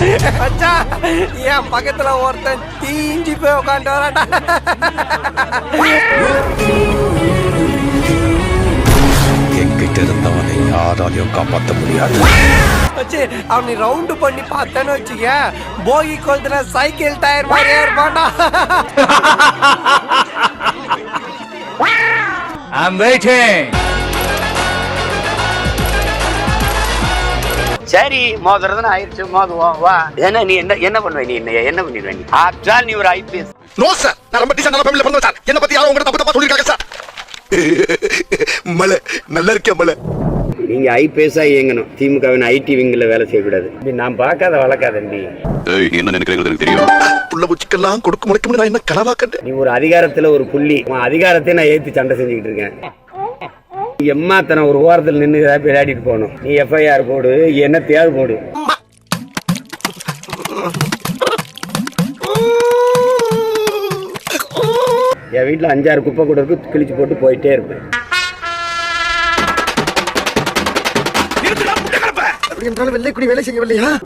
மச்சான் என் பக்கத்துல ஒருத்தன் தீஞ்சு போய் உட்காந்து வராடா என்கிட்ட இருந்தவனை யாராலையும் காப்பாற்ற முடியாது. வச்சு அவனை ரவுண்டு பண்ணி பார்த்தேன்னு வச்சுக்க போகி கொளுத்துல சைக்கிள் டயர் மாதிரியே இருப்பான்டா. I'm waiting. சரி மோதுறதுன்னு ஆயிடுச்சு மோதுவோம் வா. ஏன்னா நீ என்ன என்ன பண்ணுவ நீ என்ன என்ன பண்ணிடுவ நீ? ஆக்சுவல் நீ ஒரு ஐபிஎஸ். நோ சார் நான் ரொம்ப டீசென்ட் ஃபேமிலில பிறந்தவன் சார் என்ன பத்தி யாரும் உங்ககிட்ட தப்பு தப்பா சொல்லிருக்காங்க சார் மலை நல்லா இருக்கே மலை? நீங்க ஐபிஎஸ்ஸா இயங்கணும். திமுகவின் ஐடி விங்கில் வேலை செய்யக்கூடாது. நான் பார்க்காத வளர்க்காத நீ என்ன நினைக்கிறீங்க தெரியும்? புள்ள பூச்சிக்கெல்லாம் கொடுக்க முளைக்க நான் என்ன கனவா நீ ஒரு அதிகாரத்துல ஒரு புள்ளி. உன் அதிகாரத்தை நான் ஏத்து சண்டை செஞ்சுக்கிட்டு இருக்கேன். நீ எம்மாத்தனை ஒரு ஓரத்தில் நின்று ஏதாவது விளையாடிட்டு போகணும். நீ எஃப்ஐஆர் போடு என்ன தேவை போடு. என் வீட்டில் அஞ்சாறு குப்பை கூட இருக்கு கிழிச்சு போட்டு போயிட்டே இருப்பேன்.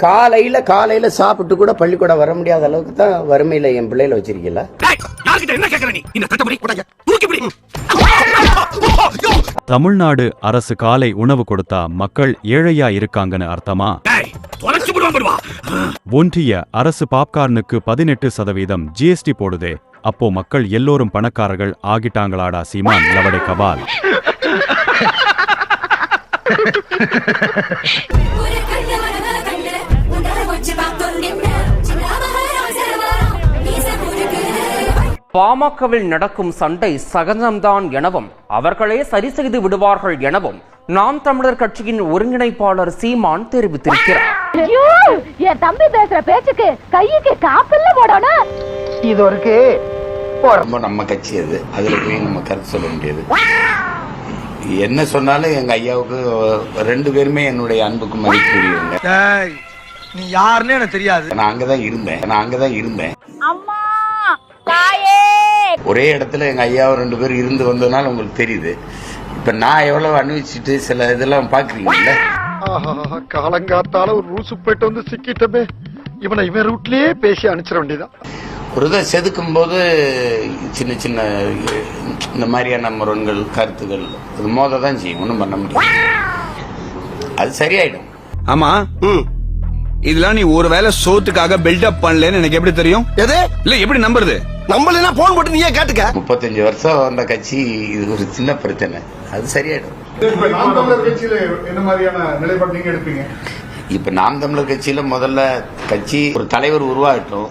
காலையில காலையில சாப்பிட்டு கூட பள்ளிக்கூடம் வர முடியாத அளவுக்கு தான் வறுமையில என் பிள்ளைகளை வச்சிருக்கீங்களா என்ன தமிழ்நாடு அரசு காலை உணவு கொடுத்தா மக்கள் ஏழையா இருக்காங்கன்னு அர்த்தமா? ஒன்றிய அரசு பாப்கார்னுக்கு பதினெட்டு சதவீதம் ஜிஎஸ்டி போடுதே. அப்போ மக்கள் எல்லோரும் பணக்காரர்கள் ஆகிட்டாங்களாடா சீமான் லவடை கபால். ஒரு கண்ணு மனத கண்ணு உன்னால கொஞ்சம் பார்த்தோம் நின்ன பாமகவில் நடக்கும் சண்டை சகஜம்தான் எனவும் அவர்களே சரி செய்து விடுவார்கள் எனவும் நாம் தமிழர் கட்சியின் ஒருங்கிணைப்பாளர் சீமான் தெரிவித்திருக்கிறார். என் தம்பி பேசுற பேச்சுக்கு கையுக்கு காப்பில்ல போடணும். ரொம்ப நம்ம கட்சி அது. அதுல போய் நம்ம கருத்து சொல்ல முடியாது என்ன சொன்னாலும் எங்க ஐயாவுக்கு ரெண்டு பேருமே என்னுடைய அன்புக்கு மதிப்புரியவங்க நீ யாருன்னு எனக்கு தெரியாது. நான் அங்கதான் இருந்தேன். நான் அங்கதான் இருந்தேன். அம்மா தாயே ஒரே இடத்துல எங்க ஐயாவும் ரெண்டு பேரும் இருந்து வந்ததுனால உங்களுக்கு தெரியுது. இப்ப நான் எவ்வளவு அனுபவிச்சுட்டு சில இதெல்லாம் பாக்குறீங்கல்ல? காலங்காத்தால ஒரு ரூசு போயிட்டு வந்து சிக்கிட்டமே. இவனை இவன் ரூட்லயே பேசி அனுப்பிச்சிட வேண்டியதான் ஒரு இதை செதுக்கும் போது சின்ன சின்ன இந்த மாதிரியான முரண்கள் கருத்துகள் அது மோத தான் செய்யும். ஒன்றும் பண்ண முடியாது. அது சரியாயிடும். ஆமா. இதெல்லாம் நீ ஒருவேளை சோத்துக்காக பில்டப் பண்ணலன்னு எனக்கு எப்படி தெரியும்? எது? இல்ல எப்படி நம்புறது? நம்மள போன் போட்டு நீயே கேட்டுக்க. முப்பத்தஞ்சு வருஷம் அந்த கட்சி இது ஒரு சின்ன பிரச்சனை. அது சரியாயிடும். இப்ப நாம் தமிழர் கட்சியில முதல்ல கட்சி ஒரு தலைவர் உருவாகட்டும்.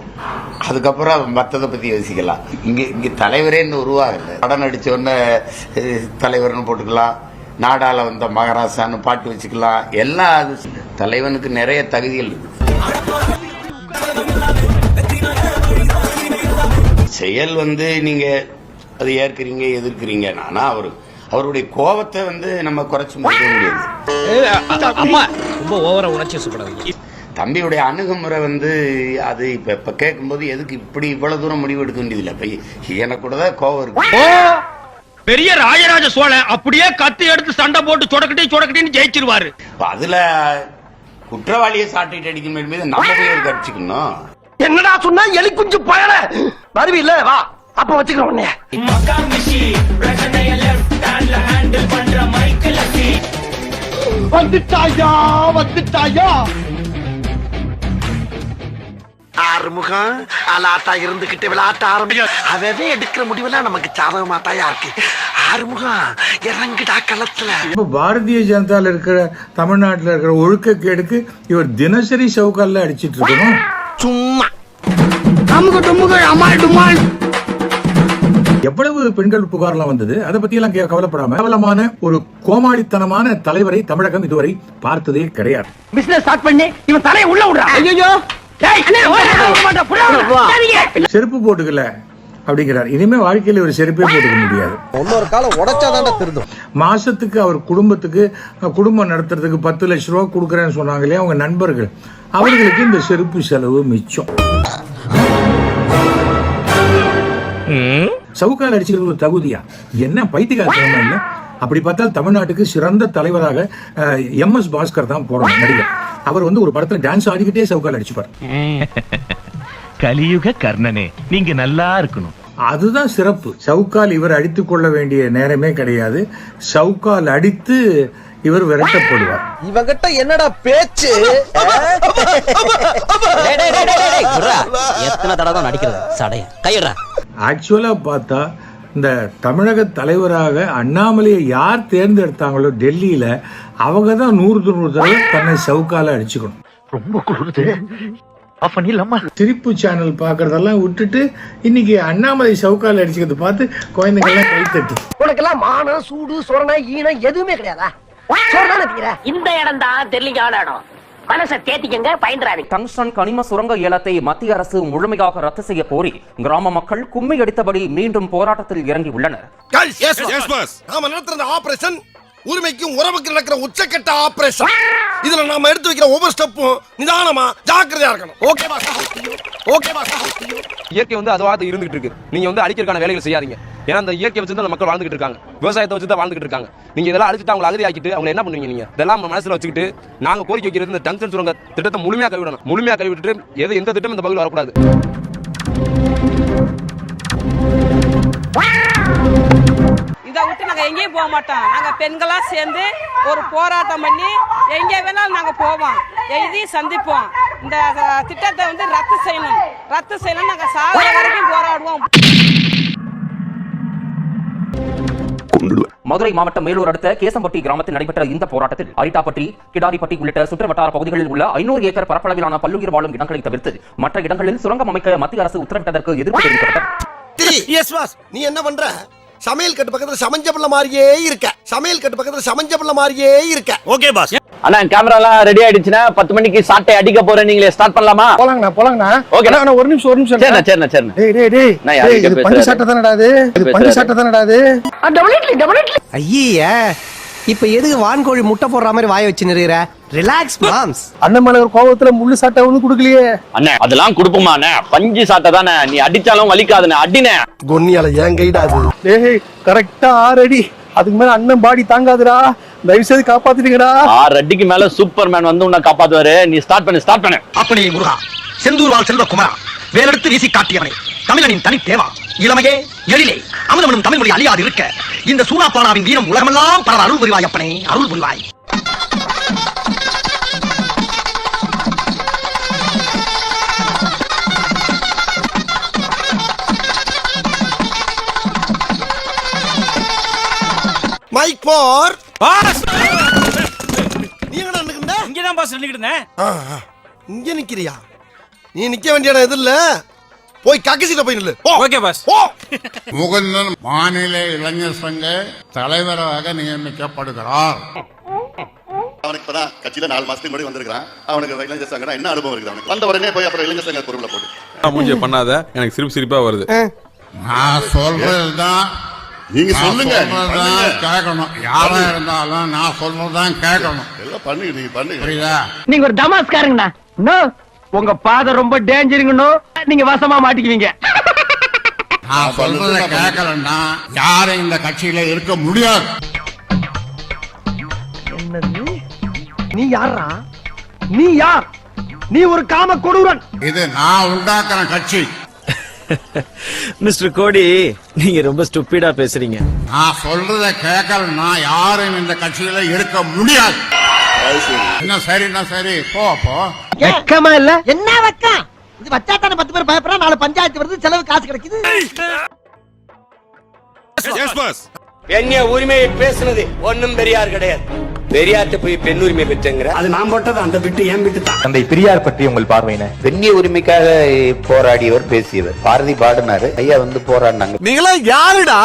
அதுக்கப்புறம் மத்ததை பத்தி யோசிக்கலாம். இங்க இங்க தலைவரே இன்னும் உருவாகல. படம் நடிச்ச உடனே தலைவர்னு போட்டுக்கலாம். நாடால வந்த மகாராஷ்டிரான்னு பாட்டு வச்சுக்கலாம். எல்லாம் அது தலைவனுக்கு நிறைய தகுதிகள் இருக்கு. செயல் வந்து நீங்க அதை ஏற்கிறீங்க எதிர்க்கிறீங்க. ஆனா அவரு அவருடைய கோபத்தை வந்து நம்ம குறைச்சு முடிக்க முடியாது. தம்பியுடைய அணுகுமுறை வந்து அது இப்ப இப்ப கேட்கும்போது எதுக்கு இப்படி இவ்வளவு தூரம் முடிவு எடுக்க வேண்டியதில்லை. இப்ப எனக்கு கூட தான் கோவம் இருக்கு பெரிய ராஜராஜ சோழன் அப்படியே கத்தி எடுத்து சண்டை போட்டு சொடக்கட்டி சொடக்கட்டின்னு ஜெயிச்சிருவாரு. அதுல குற்றவாளியை சாட்டிட்டு அடிக்கணும் மீது நம்ம போய் எதுக்கு அடிச்சுக்கணும் என்னடா சொன்னா? எலி குஞ்சு பயல. வருவில்ல வா. அப்ப வச்சுக்கிறோம் உன்னைய. வந்துட்டாயா வந்துட்டாயா? ஆறுமுகம் அலாட்டா இருந்துகிட்டு விளையாட்ட ஆரம்பிச்சு அவவே எடுக்கிற முடிவெல்லாம் நமக்கு சாதகமா தாயா இருக்கு. ஆறுமுகம் இறங்குடா களத்துல. இப்போ பாரதிய ஜனதால இருக்கிற தமிழ்நாட்டுல இருக்கிற ஒழுக்கக்கேடுக்கு இவர் தினசரி சவுக்கால்ல அடிச்சிட்டு இருக்கணும். சும்மா. அமுக டுமுக அமால் டுமால். எவ்வளவு பெண்கள் புகார்லாம் வந்தது? அதை பத்தி எல்லாம் கே- கவலைப்படாம. கேவலமான ஒரு கோமாளித்தனமான தலைவரை தமிழகம் இதுவரை பார்த்ததே கிடையாது. பிசினஸ் ஸ்டார்ட் பண்ணி இவன் தலையை உள்ள விடுறான். ஐயோ செருப்பு போட்டுக்கல அப்படிங்கிறார். இனிமே வாழ்க்கையில ஒரு செருப்பே போட்டுக்க முடியாது. இன்னொரு காலம் உடைச்சாதான்டா திருந்தும். மாசத்துக்கு அவர் குடும்பத்துக்கு குடும்பம் நடத்துறதுக்கு பத்து லட்ச ரூபா கொடுக்குறேன்னு சொன்னாங்க இல்லையா அவங்க நண்பர்கள். அவர்களுக்கு இந்த செருப்பு செலவு மிச்சம். சவுக்கால் அடிச்சுக்கிறது ஒரு தகுதியா? என்ன பைத்தியக்காரத்தனமா இல்ல? அப்படி பார்த்தால் தமிழ்நாட்டுக்கு சிறந்த தலைவராக எம் எஸ் பாஸ்கர் தான் போறோம் நடிகர். அவர் வந்து ஒரு படத்துல டான்ஸ் ஆடிக்கிட்டே சவுக்கால் அடிச்சுப்பார். கலியுக கர்ணனே நீங்க நல்லா இருக்கணும். அதுதான் சிறப்பு. சவுக்கால் இவர் அடித்துக் கொள்ள வேண்டிய நேரமே கிடையாது. சவுக்கால் அடித்து இவர் விரட்டப்படுவார். இவங்கிட்ட என்னடா பேச்சு? எத்தனை தடவை நடிக்கிறது? சடைய கையிடுறா. ஆக்சுவலா பார்த்தா இந்த தமிழக தலைவராக அண்ணாமலையை யார் தேர்ந்தெடுத்தாங்களோ டெல்லியில அவங்க தான் நூறு தொண்ணூறு தடவை தன்னை சவுக்கால அடிச்சுக்கணும். ரொம்ப குளிருது சிரிப்பு சேனல் பார்க்கறதெல்லாம் விட்டுட்டு இன்னைக்கு அண்ணாமலை சவுக்கால அடிச்சுக்கிறது பார்த்து குழந்தைங்கள்லாம் கை தட்டு. உனக்கெல்லாம் மானம் சூடு சொரணை ஈனம் எதுவுமே கிடையாதா? இந்த இடம் தான் தெரியல இடம் மனசை தேத்திக்கங்க டங்ஸ்டன் கனிம சுரங்க ஏலத்தை மத்திய அரசு முழுமையாக ரத்து செய்ய கோரி கிராம மக்கள் கும்மி அடித்தபடி மீண்டும் போராட்டத்தில் நடத்துற ஆபரேஷன் உரிமைக்கும் உறவுக்கு நடக்கிற உச்சக்கட்ட ஆபரேஷன் இதுல நாம எடுத்து வைக்கிற ஒவ்வொரு ஸ்டெப்பும் நிதானமா ஜாக்கிரதையா இருக்கணும். ஓகேவா ஓகேவா இயற்கை வந்து அதுவாக இருந்துகிட்டு இருக்கு. நீங்க வந்து அழிக்கிறதுக்கான வேலைகள் செய்யாதீங்க. ஏன்னா அந்த இயற்கை வச்சு தான் மக்கள் வாழ்ந்துகிட்டு இருக்காங்க. விவசாயத்தை வச்சு தான் வாழ்ந்துகிட்டு இருக்காங்க. நீங்க இதெல்லாம் அழிச்சிட்டு அவங்களை அகதி ஆக்கிட்டு அவங்க என்ன பண்ணுவீங்க நீங்க? இதெல்லாம் மனசுல வச்சுக்கிட்டு நாங்க கோரிக்கை வைக்கிறது இந்த டங்ஷன் சுரங்க திட்டத்தை முழுமையா கைவிடணும். முழுமையா கைவிட்டு எது எந்த திட்டம் இந்த பகுதியில் வரக்கூடாது. இதை விட்டு நாங்க எங்கேயும் போக மாட்டோம். நாங்க பெண்களா சேர்ந்து ஒரு போராட்டம் பண்ணி எங்கே வேணாலும் நாங்க போவோம். எழுதியும் சந்திப்போம். இந்த திட்டத்தை வந்து ரத்து செய்யணும். ரத்து செய்யணும் நாங்க சாகிற வரைக்கும் போராடுவோம். மதுரை மாவட்டம் மேலூர் அடுத்த கேசம்பட்டி கிராமத்தில் நடைபெற்ற இந்த போராட்டத்தில் அரிட்டாப்பட்டி கிடாரிப்பட்டி உள்ளிட்ட சுற்று வட்டார பகுதிகளில் உள்ள ஐநூறு ஏக்கர் பரப்பளவிலான பல்லுயிர் வாழும் இடங்களை தவிர்த்து மற்ற இடங்களில் சுரங்கம் அமைக்க மத்திய அரசு உத்தரவிட்டதற்கு எதிர்ப்பு தெரிவிக்கப்பட்டது. எஸ் பாஸ் நீ என்ன பண்ற? சமையல் கட்டு பக்கத்துல சமஞ்ச பிள்ளை மாதிரியே இருக்க. சமையல் கட்டு பக்கத்துல சமஞ்ச பிள்ளை மாதிரியே இருக்க. ஓகே பாஸ் அண்ணா கேமரா எல்லாம் ரெடி ஆயிடுச்சுன்னா பத்து மணிக்கு சாட்டை அடிக்க போறேன். நீங்களே ஸ்டார்ட் பண்ணலாமா? போலாங்கண்ணா போலாங்கண்ணா. ஓகே அண்ணா, ஒரு நிமிஷம் ஒரு நிமிஷம் சரிண்ணா சரிண்ணா சரிண்ணா. டேய் டேய் டேய். நான்? பஞ்சு சட்டை தானடா இது பஞ்சு? சட்டை தானடா இது ஐய. இப்ப எதுக்கு வான்கோழி முட்டை போடுற மாதிரி வாய வச்சு நிறுகிற ரிலாக்ஸ் மாம்ஸ் அண்ணன் மேல கோபத்துல முள்ளு சட்டை ஒண்ணு குடுக்கலையே. அண்ணே அதெல்லாம் கொடுப்போமா அண்ணே? பஞ்சு சாட்டை தானே? நீ அடிச்சாலும் வலிக்காதுண்ணே. அடினே கொன்னியால ஏன் கைடா அது டேய் கரெக்டா ஆறு அடி அதுக்கு மேல அண்ணன் பாடி தாங்காதுடா. தயவு செய்து காப்பாத்திட்டீங்கடா ஆறு அடிக்கு மேல சூப்பர் மேன் வந்து உன்னை காப்பாத்துவாரு. நீ ஸ்டார்ட் பண்ணு ஸ்டார்ட் பண்ணு. அப்படி முருகா செந்தூர் வாழ் செல்வ குமரா. வேலெடுத்து வீசி காட்டியவனே. தமிழனின் தனி தேவா இளமையே எழிலே அமுதமனும் தமிழ் மொழி அழியாது இருக்க. இந்த சூனாப்பானாவின் வீரம் உலகமெல்லாம் பரவ அருள் புரிவாய் அப்பனே அருள் புரிவாய். மைக் போர் நீ எங்கடா நிக்கிற இங்கதான் பாஸ் நின்னுக்கிட்டு இருந்தேன். ஆ, ஆ. இங்க நிக்கிறியா? நீ நிக்க வேண்டிய இடம் எது இல்ல போய் கக்கசிட்ட போய் நில்லு. ஓகே பாஸ் போ. முகுந்தன் மாநில இளைஞர் சங்க தலைவராக நியமிக்கப்படுகிறார். அவனுக்கு இப்பதான் கட்சியில நாலு மாசத்துக்கு முன்னாடி வந்திருக்கான் அவனுக்கு இளைஞர் சங்கம் என்ன அனுபவம் இருக்குது அவனுக்கு? வந்த உடனே போய் அப்புறம் இளைஞர் சங்க பொருளை போட்டு. மூஞ்சிய பண்ணாத. எனக்கு சிரிப்பு சிரிப்பா வருது. நான் சொல்றதுதான் நீங்க சொல்லுங்க. கேட்கணும். யாரா இருந்தாலும் நான் சொல்றதுதான் கேட்கணும். எல்லாம் பண்ணுங்க நீங்க பண்ணுங்க. புரியுதா? நீங்க ஒரு தமாஸ்காரங்கண்ணா உங்க பாதை ரொம்ப டேஞ்சருங்கண்ணோ நீங்க வசமா மாட்டிக்குவீங்க. நான் சொல்றத கேட்கலன்னா யாரும் இந்த கட்சியில இருக்க முடியாது. நீ யாரா நீ யார்? நீ ஒரு காம கொடூரன். இது நான் உண்டாக்குற கட்சி. மிஸ்டர் கோடி நீங்க ரொம்ப ஸ்டூப்பிடா பேசுறீங்க. நான் சொல்றத கேட்கலன்னா யாரும் இந்த கட்சியில இருக்க முடியாது. என்ன சரின்னா சரி? போ போ. வெக்கமா இல்ல? என்ன வெக்கம்? இது வச்சா தானே பத்து பேர் பயப்படுறா நாலு பஞ்சாயத்து வருது செலவு காசு கிடைக்குது. பெண்ணிய உரிமையை பேசுனது ஒண்ணும் பெரியார் கிடையாது. பெரியார்ட்ட போய் பெண் உரிமை பெற்றுங்கிற. அது நான் போட்டது அந்த விட்டு ஏன் விட்டு தான். தந்தை பெரியார் பற்றி உங்கள் பார்வையின? பெண்ணிய உரிமைக்காக போராடியவர் பேசியவர். பாரதி பாடினாரு ஐயா வந்து போராடினாங்க. நீங்களா யாருடா?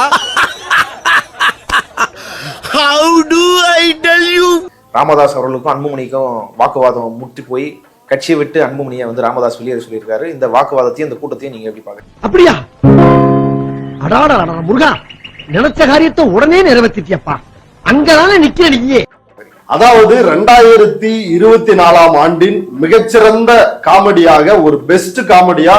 How do I tell you Ramadoss அவர்களுக்கும் அன்புமணிக்கும் வாக்குவாதம் முட்டி போய் கட்சியை விட்டு அன்புமணியை வந்து ராமதாஸ் வெளியேற சொல்லியிருக்காரு. இந்த வாக்குவாதத்தையும் இந்த கூட்டத்தையும் நீங்க எப்படி பாக்குறீங்க அப்படியா? அடாடா முருகா நினைச்ச காரியத்தை உடனே நிறைவேற்றிட்டியப்பா அங்கதானே நிக்கிற நீயே. அதாவது ரெண்டாயிரத்தி இருபத்தி நாலாம் ஆண்டின் மிகச்சிறந்த காமெடியாக ஒரு பெஸ்ட் காமெடியா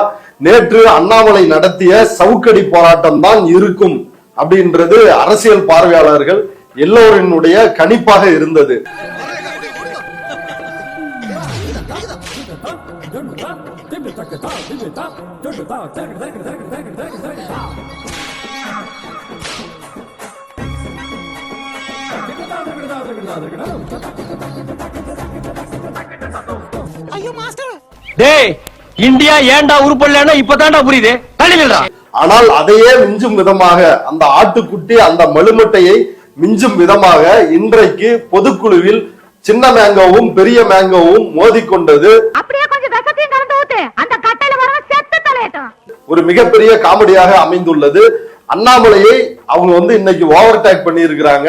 நேற்று அண்ணாமலை நடத்திய சவுக்கடி போராட்டம் தான் இருக்கும் அப்படின்றது அரசியல் பார்வையாளர்கள் எல்லோரினுடைய கணிப்பாக இருந்தது. டேய் இந்தியா ஏன்டா உருப்படலன்னா இப்பதான்டா புரியுது. ஆனால் அதையே மிஞ்சும் விதமாக அந்த ஆட்டுக்குட்டி அந்த மழுமட்டையை மிஞ்சும் விதமாக இன்றைக்கு பொதுக்குழுவில் சின்ன மேங்கோவும் பெரிய மேங்கோவும் மோதிக்கொண்டது அப்படியே கொஞ்சம் விஷத்தையும் கலந்து ஊத்து. அந்த கட்டையில வர செத்து தலையட்டும். ஒரு மிகப்பெரிய காமெடியாக அமைந்துள்ளது. அண்ணாமலையை அவங்க வந்து இன்னைக்கு ஓவர் டேக் பண்ணி இருக்கிறாங்க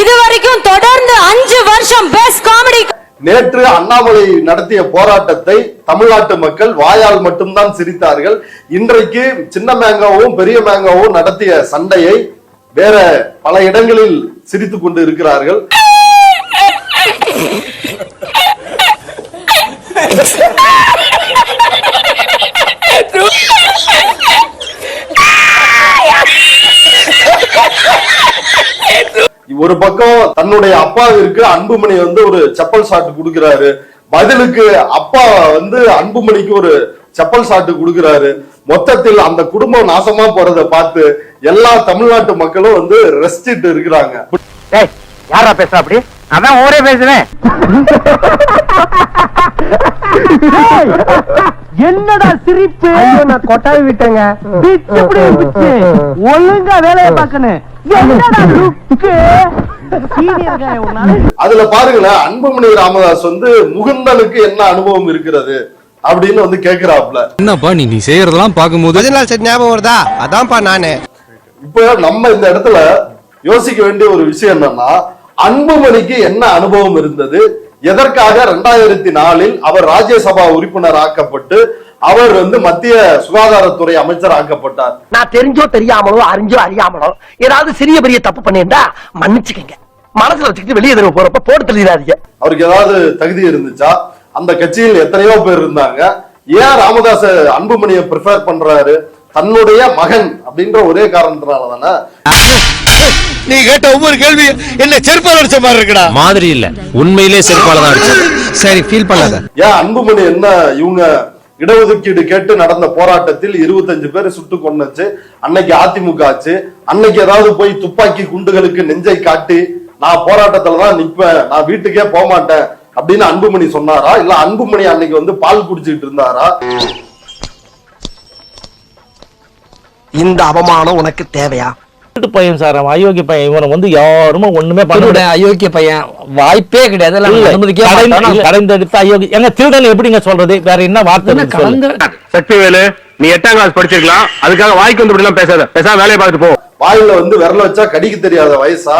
இது வரைக்கும் தொடர்ந்து அஞ்சு வருஷம் பெஸ்ட் காமெடி நேற்று அண்ணாமலை நடத்திய போராட்டத்தை தமிழ்நாட்டு மக்கள் வாயால் மட்டும்தான் சிரித்தார்கள். இன்றைக்கு சின்ன மேங்காவும் பெரிய மேங்காவும் நடத்திய சண்டையை வேற பல இடங்களில் சிரித்துக் கொண்டு இருக்கிறார்கள். ஒரு பக்கம் தன்னுடைய அப்பாவிற்கு அன்புமணி வந்து ஒரு செப்பல் சாட்டு கொடுக்கிறாரு. பதிலுக்கு அப்பா வந்து அன்புமணிக்கு ஒரு செப்பல் சாட்டு கொடுக்கிறாரு. மொத்தத்தில் அந்த குடும்பம் நாசமா போறதை பார்த்து எல்லா தமிழ்நாட்டு மக்களும் வந்து ரெஸ்டிட்டு இருக்கிறாங்க. யாரா பேசுற அப்படி? அதான் ஊரே பேசுறேன் என்னடா சிரிப்பு? நான் கொட்டாவி விட்டேங்க. ஒழுங்கா வேலையை பார்க்கணும். அதுல பாருங்களேன் அன்புமணி ராமதாஸ் வந்து முகுந்தனுக்கு என்ன அனுபவம் இருக்கிறது அப்படின்னு வந்து கேக்குறாப்ல என்னப்பா நீ நீ செய்யறதெல்லாம் சரி ஞாபகம் வருதா? அதான்ப்பா நானு. இப்ப நம்ம இந்த இடத்துல யோசிக்க வேண்டிய ஒரு விஷயம் என்னன்னா அன்புமணிக்கு என்ன அனுபவம் இருந்தது? எதற்காக ரெண்டாயிரத்தி நாலில் அவர் ராஜ்யசபா உறுப்பினர் ஆக்கப்பட்டு அவர் வந்து மத்திய சுகாதாரத்துறை அமைச்சர் ஆக்கப்பட்டார். நான் தெரிஞ்சோ தெரியாமலோ அறிஞ்சோ அறியாமலோ ஏதாவது சிறிய பெரிய தப்பு பண்ணியிருந்தா மன்னிச்சுக்கங்க. மனசுல வச்சுக்கிட்டு வெளியே தருவ போறப்ப போட்டு தள்ளிடாதீங்க. அவருக்கு ஏதாவது தகுதி இருந்துச்சா? அந்த கட்சியில் எத்தனையோ பேர் இருந்தாங்க. ஏன் ராமதாஸ் அன்புமணியை ப்ரிஃபர் பண்றாரு. தன்னுடைய மகன் அப்படின்ற ஒரே காரணத்தினால தானே நீ கேட்ட ஒவ்வொரு கேள்வி என்ன செருப்பால் அடிச்ச மாதிரி இருக்குடா. மாதிரி இல்ல. உண்மையிலே செருப்பால தான் அடிச்சது. சரி ஃபீல் பண்ணாத. ஏன் அன்புமணி என்ன இவங்க இடஒதுக்கீடு கேட்டு நடந்த போராட்டத்தில் இருபத்தஞ்சு பேர் சுட்டு கொண்டுச்சு அன்னைக்கு அதிமுக ஆச்சு. அன்னைக்கு ஏதாவது போய் துப்பாக்கி குண்டுகளுக்கு நெஞ்சை காட்டி நான் போராட்டத்துல தான் நிப்பேன். நான் வீட்டுக்கே போக மாட்டேன். அப்படின்னு அன்புமணி சொன்னாரா? இல்ல அன்புமணி அன்னைக்கு வந்து பால் குடிச்சிட்டு இருந்தாரா? இந்த அவமானம் உனக்கு தேவையா? பையன் சார் அவன் அயோக்கிய பையன். இவனை வந்து யாருமே ஒண்ணுமே பண்ண அயோக்கிய பையன் வாய்ப்பே கிடையாது. கடைந்தெடுத்து அயோக்கி எங்க திருடன் எப்படிங்க சொல்றது? வேற என்ன வார்த்தை சொல்லு. சக்திவேலு நீ எட்டாம் கிளாஸ் படிச்சிருக்கலாம். அதுக்காக வாய்க்கு வந்து இப்படி பேசாத. பேசாம வேலையை பார்த்துட்டு போ. வாயில வந்து விரல வச்சா கடிக்க தெரியாத வயசா?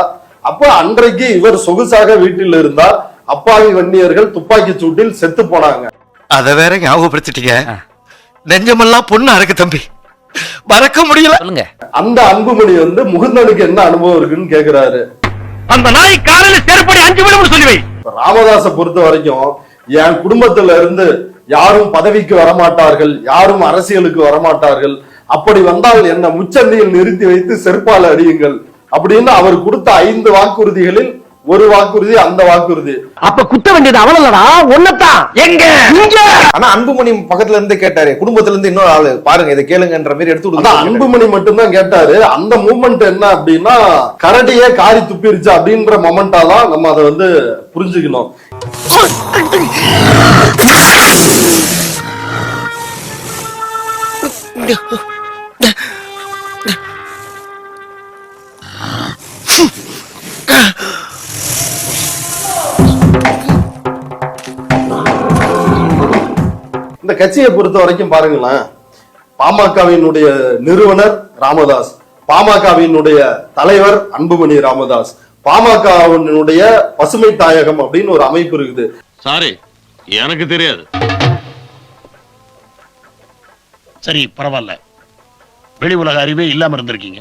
அப்ப அன்றைக்கு இவர் சொகுசாக வீட்டில் இருந்தார் அப்பாவி வன்னியர்கள் துப்பாக்கி சூட்டில் செத்து போனாங்க. அத வேற ஞாபகப்படுத்திட்டீங்க. நெஞ்சமெல்லாம் பொண்ணு அறக்கு தம்பி. மறக்க முடியல. சொல்லுங்க. அந்த அன்புமணி வந்து முகுந்தனுக்கு என்ன அனுபவம் இருக்குன்னு கேக்குறாரு. அந்த நாய் காலையில செருப்படி அஞ்சு மணி சொல்லி வை. ராமதாஸை பொறுத்த வரைக்கும் என் குடும்பத்துல இருந்து யாரும் பதவிக்கு வரமாட்டார்கள் யாரும் அரசியலுக்கு வரமாட்டார்கள். அப்படி வந்தால் என்ன முச்சந்தியில் நிறுத்தி வைத்து செருப்பால் அடியுங்கள். அப்படின்னு அவர் கொடுத்த ஐந்து வாக்குறுதிகளில் ஒரு வாக்குறுதி அந்த வாக்குறுதி. அப்ப குத்த வேண்டியது அவனல்லடா ஒன்னதான் எங்க? இங்க. ஆனா அன்புமணி பக்கத்துல இருந்து கேட்டாரு. குடும்பத்துல இருந்து இன்னொரு ஆளு பாருங்க இதை கேளுங்கன்ற மாதிரி எடுத்து கொடுத்து அன்புமணி மட்டும்தான் கேட்டாரு. அந்த மூமெண்ட் என்ன அப்படின்னா கரடியே காரி துப்பிருச்சு அப்படின்ற மொமெண்டா தான் நம்ம அதை வந்து புரிஞ்சுக்கணும். இந்த கட்சியை பொறுத்த வரைக்கும் பாருங்களேன் பாமகவினுடைய நிறுவனர் ராமதாஸ் பாமகவினுடைய தலைவர் அன்புமணி ராமதாஸ் பாமகவினுடைய பசுமை தாயகம் அப்படின்னு ஒரு அமைப்பு இருக்குது. சாரி எனக்கு தெரியாது. சரி பரவாயில்ல. வெளி உலக அறிவே இல்லாம இருந்திருக்கீங்க.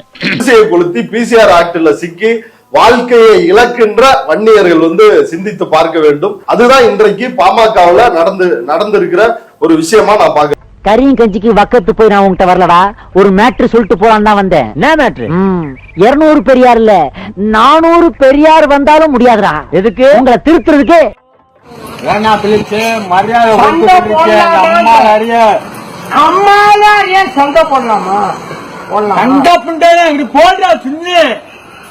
கொளுத்தி பிசிஆர் ஆக்ட்ல சிக்கி வாழ்க்கையை இழக்கின்ற வன்னியர்கள் வந்து சிந்தித்து பார்க்க வேண்டும். அதுதான் இன்றைக்கு பாமகவுல நடந்து நடந்திருக்கிற ஒரு விஷயமா நான் பார்க்கிறேன் கரியும் கஞ்சிக்கு வக்கத்து போய் நான் உங்ககிட்ட வரலடா. ஒரு மேட்ரு சொல்லிட்டு போலான்னு தான் வந்தேன். என்ன மேட்ரு? இருநூறு பெரியார் இல்ல நானூறு பெரியார் வந்தாலும் முடியாதுடா. எதுக்கு? உங்களை திருத்துறதுக்கு. அம்மால சண்டை போடலாமா? சண்டை புண்டை இப்படி போடுறா சின்ன.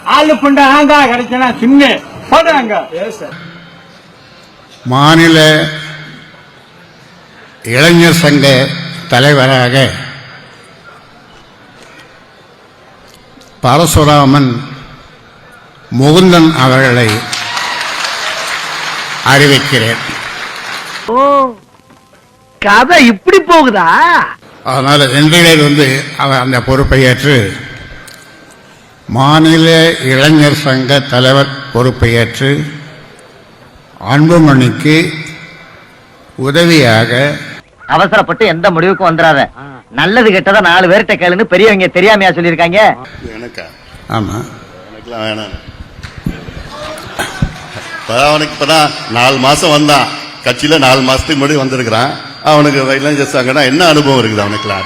ஆளு புண்டை ஆங்கா கிடைச்சனா சின்ன. போடுறாங்க மாநில இளைஞர் சங்க தலைவராக பரசுராமன் முகுந்தன் அவர்களை அறிவிக்கிறேன். ஓ கதை இப்படி போகுதா? அதனால் இன்றையிலிருந்து அவர் அந்த பொறுப்பை ஏற்று மாநில இளைஞர் சங்க தலைவர் பொறுப்பை ஏற்று அன்புமணிக்கு உதவியாக அவசரப்பட்டு எந்த முடிவுக்கும் வந்துடாத நல்லது கெட்டதா நாலு பேர்கிட்ட கேளுன்னு பெரியவங்க தெரியாமையா சொல்லிருக்காங்க எனக்கா? ஆமாம் எனக்குலாம் வேணாம். இப்போ அவனுக்கு இப்போ தான் நாலு மாதம் வந்தான். கட்சியில் நாலு மாதத்துக்கு முன்னாடி வந்திருக்கிறான். அவனுக்கு இளைஞர் சங்கன்னா என்ன அனுபவம் இருக்குது அவனுக்குலாம்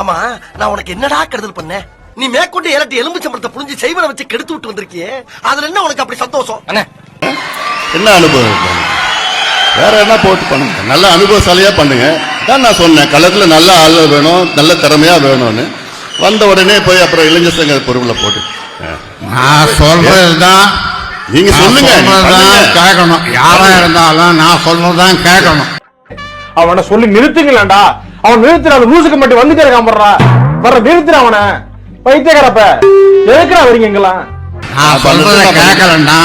ஆமா நான் உனக்கு என்னடா கெடுதல் பண்ணேன்? நீ மேற்கொண்டு ஏலட்டி எலும்பு சம்பளத்தை புரிஞ்சு செய்வனை வச்சு கெடுத்து விட்டு வந்திருக்கியே. அதுல என்ன உனக்கு அப்படி சந்தோஷம்? என்ன அனுபவம்? வேற என்ன போட்டு பண்ணுங்க? நல்ல அனுபவசாலியா பண்ணுங்க. தான் நான் சொன்னேன் களத்துல நல்ல ஆள் வேணும் நல்ல திறமையா வேணும்னு. வந்த உடனே போய் அப்புறம் இளைஞர் சங்க பொறுப்புல போட்டு. நான் சொல்றதுதான் நீங்க சொல்லுங்க கேட்கணும். யாரா இருந்தாலும் நான் சொல்றதுதான் கேட்கணும். அவனை சொல்லி நிறுத்துங்களேன்டா. அவன் நிறுத்துற அந்த லூசுக்கு மட்டும் வந்து கிடக்காமறா வர நிறுத்துற அவனை. பைத்தியக்காரப்ப. எதுக்குறா வரீங்க இங்கெல்லாம்? நான் சொல்றத கேட்கலன்னா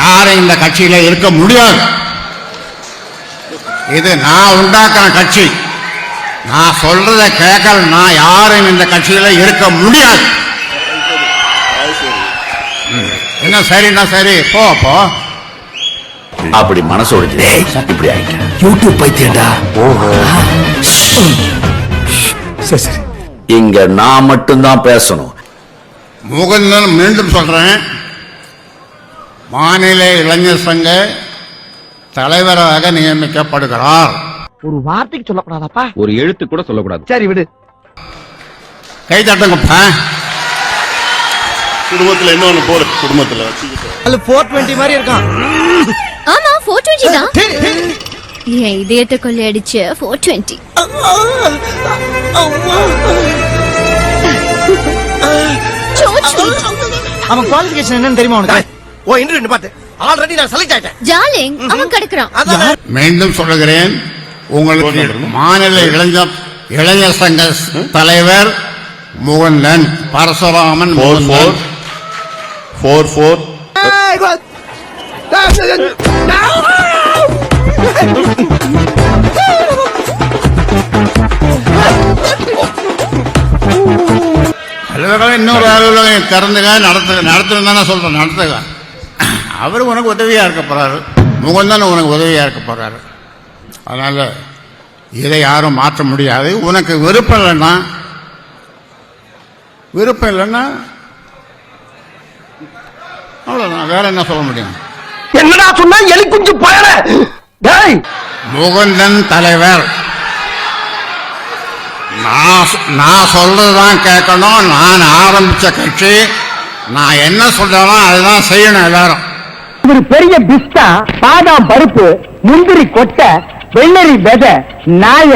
யாரும் இந்த கட்சியில இருக்க முடியாது. இது நான் உண்டாக்குற கட்சி. நான் சொல்றத கேட்கலன்னா யாரும் இந்த கட்சியில இருக்க முடியாது. என்ன சரின்னா சரி? போ போ. அப்படி மனசு உடைஞ்சு இப்படி ஆயிட்டேன். யூடியூப் பைத்தியண்டா சரி சரி. இங்க நான் மட்டும்தான் பேசணும். முகுந்தன் மீண்டும் சொல்றேன். மாநில இளைஞர் சங்க தலைவராக நியமிக்கப்படுகிறார். ஒரு வார்த்தைக்கு சொல்லக்கூடாதாப்பா? ஒரு எழுத்து கூட சொல்லக்கூடாது. சரி விடு. கை தட்டுங்கப்பா குடும்பத்துல இன்னொன்னு போற குடும்பத்துல அது போர் டுவெண்ட்டி மாதிரி இருக்கான். ஆமா ஃபோர் டுவெண்ட்டி தான். என் இதயத்தை கொள்ளையடிச்ச ஃபோர் டுவெண்ட்டி அவன் குவாலிஃபிகேஷன் என்னன்னு தெரியுமா உனக்கு? ஓ இன்டர்வியூ பார்த்து ஆல்ரெடி நான் செலக்ட் ஆயிட்டேன். ஜாலிங் அவன் கிடக்குறான். அதான் மீண்டும் சொல்லுகிறேன் உங்களுக்கு மாநில இளைஞர் இளைஞர் சங்க தலைவர் முகுந்தன் பரசுராமன் முகுந்தன். ஃபோர் ஃபோர் அலுவலகம் இன்னொரு அலுவலகம் திறந்துக நடத்து நடத்துன்னு தானே சொல்கிறேன் நடத்துக அவர் உனக்கு உதவியாக இருக்க போறாரு. முகந்தான் உனக்கு உதவியாக இருக்க போகிறாரு அதனால் இதை யாரும் மாற்ற முடியாது. உனக்கு விருப்பம் இல்லைன்னா விருப்பம் இல்லைன்னா அவ்வளோதான் வேற என்ன சொல்ல முடியும்? என்னடா சொன்னா? எலி குஞ்சு பயல. டேய்! முகுந்தன் தலைவர். நான் நான் சொல்றதுதான் கேட்கணும். நான் ஆரம்பிச்ச கட்சி. நான் என்ன சொல்றேனோ அதுதான் செய்யணும் எல்லாரும். ஒரு பெரிய பிஸ்தா பாதாம் பருப்பு முந்திரி கொட்டை வெள்ளரி விதை நாய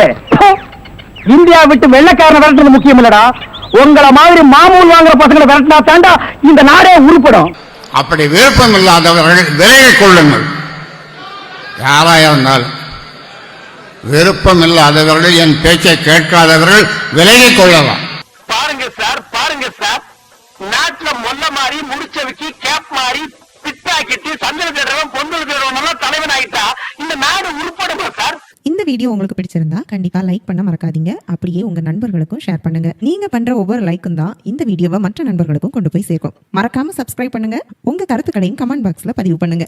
இந்தியா விட்டு வெள்ளைக்காரனை விரட்டுறது முக்கியம் இல்லடா. உங்கள மாதிரி மாமூல் வாங்குற பசங்களை விரட்டினா தாண்டா இந்த நாடே உருப்படும். அப்படி விருப்பம் இல்லாதவர்கள் விலகிக் கொள்ளுங்கள். யாரா இருந்தாலும் விருப்பம் இல்லாதவர்கள் என் பேச்சை கேட்காதவர்கள் விலகிக் கொள்ளலாம். பாருங்க சார் பாருங்க சார். நாட்டுல மொல்ல மாறி முடிச்சவைக்கு கேப் மாறி பிட்டாக்கிட்டு சந்திர தேடுறவன் பொண்ணு தேடுறவன் தலைவன் ஆயிட்டா இந்த நாடு உருப்படுமா சார்? இந்த வீடியோ உங்களுக்கு பிடிச்சிருந்தா கண்டிப்பா லைக் பண்ண மறக்காதீங்க. அப்படியே உங்க நண்பர்களுக்கும் ஷேர் பண்ணுங்க. நீங்க பண்ற ஒவ்வொரு லைக்கும் தான் இந்த வீடியோவை மற்ற நண்பர்களுக்கும் கொண்டு போய் சேர்க்கும். மறக்காம சப்ஸ்கிரைப் பண்ணுங்க. உங்க கருத்துக்களையும் கமெண்ட் பாக்ஸ்ல பதிவு பண்ணுங்க.